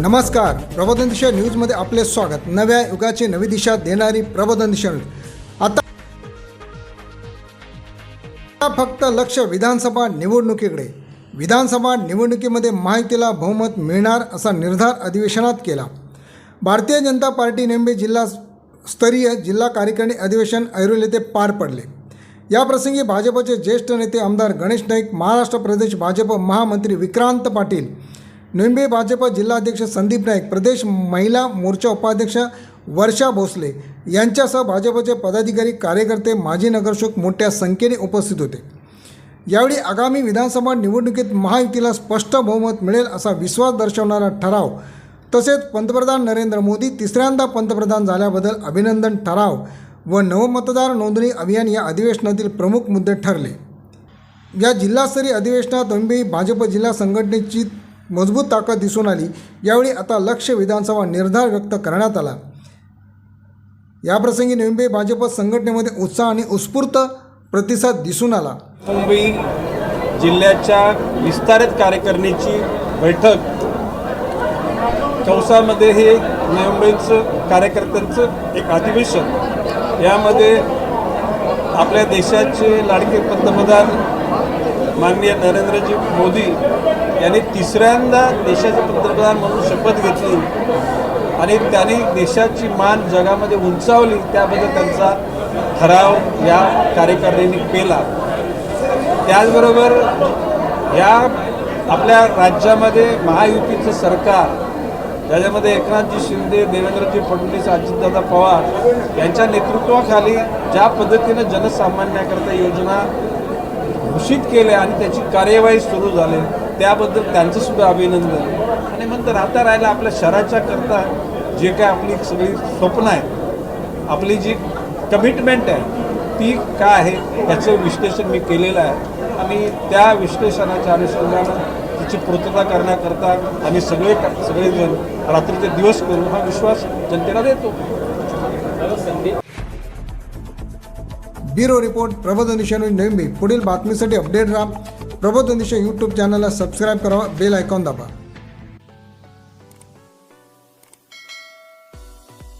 नमस्कार. प्रबोधन दिशा न्यूजमध्ये आपले स्वागत. नव्या युगाची नवी दिशा देणारी प्रबोधन दिशा न्यूज. आता फक्त लक्ष विधानसभा निवडणुकीकडे. विधानसभा निवडणुकीमध्ये माहितीला बहुमत मिळणार असा निर्धार अधिवेशनात केला. भारतीय जनता पार्टी नेमबे जिल्हा स्तरीय जिल्हा कार्यकारिणी अधिवेशन ऐरोल येथे पार पडले. याप्रसंगी भाजपचे ज्येष्ठ नेते आमदार गणेश नाईक महाराष्ट्र प्रदेश भाजप महामंत्री विक्रांत पाटील निंबे भाजप जिल्हाध्यक्ष संदीप नाईक प्रदेश महिला मोर्चा उपाध्यक्ष वर्षा भोसले यांच्यासह भाजपचे पदाधिकारी कार्यकर्ते माजी नगरसेवक मोठ्या संख्येने उपस्थित होते. यावेळी आगामी विधानसभा निवडणुकीत महायुतीला स्पष्ट बहुमत मिळेल असा विश्वास दर्शवणारा ठराव तसेच पंतप्रधान नरेंद्र मोदी तिसऱ्यांदा पंतप्रधान झाल्याबद्दल अभिनंदन ठराव व नवमतदार नोंदणी अभियान या अधिवेशनातील प्रमुख मुद्दे ठरले. या जिल्हास्तरीय अधिवेशनात मुंबई भाजप जिल्हा संघटनेची मजबूत ताकद दिसून आली. यावेळी आता लक्ष विधानसभा निर्धार व्यक्त करण्यात आला. याप्रसंगी मुंबई भाजप संघटनेमध्ये उत्साह आणि उत्स्फूर्त प्रतिसाद दिसून आला. मुंबई जिल्ह्याच्या विस्तारित कार्यकारिणीची बैठक चौसामध्ये हे मुंबईचं कार्यकर्त्यांचं एक अधिवेशन. यामध्ये आपल्या देशाचे लाडके पंतप्रधान माननीय नरेंद्रजी मोदी यांनी तिसऱ्यांदा देशाचे पंतप्रधान म्हणून शपथ घेतली. आणि त्यांनी देशाची मान जगामध्ये उंचावली. त्याबद्दल त्यांचा ठराव या कार्यकारिणीने केला. त्याचबरोबर या आपल्या राज्यामध्ये महायुतीचं सरकार त्याच्यामध्ये एकनाथजी शिंदे देवेंद्रजी फडणवीस अजितदादा पवार यांच्या नेतृत्वाखाली ज्या पद्धतीनं जनसामान्याकरता योजना घोषित केल्या आणि त्याची कार्यवाही सुरू झाली. त्याबद्दल त्यांचं सुद्धा अभिनंदन. आणि नंतर राहता राहायला आपल्या शहराच्या करता जे काय आपली सगळी स्वप्न आहे आपली जी कमिटमेंट आहे ती काय आहे याचं विश्लेषण मी केलेलं आहे. आणि त्या विश्लेषणाच्या अनुषंगानं तिची पूर्तता करण्याकरता आम्ही सगळे सगळेजण रात्रीचे दिवस करू हा विश्वास जनतेला देतो. Bureau report Prabodhanisha Disha news पुढील बातमीसाठी अपडेट राहा. प्रबोधनिशा यूट्यूब चॅनलला सबस्क्राईब करा बेल आयकॉन दाबा.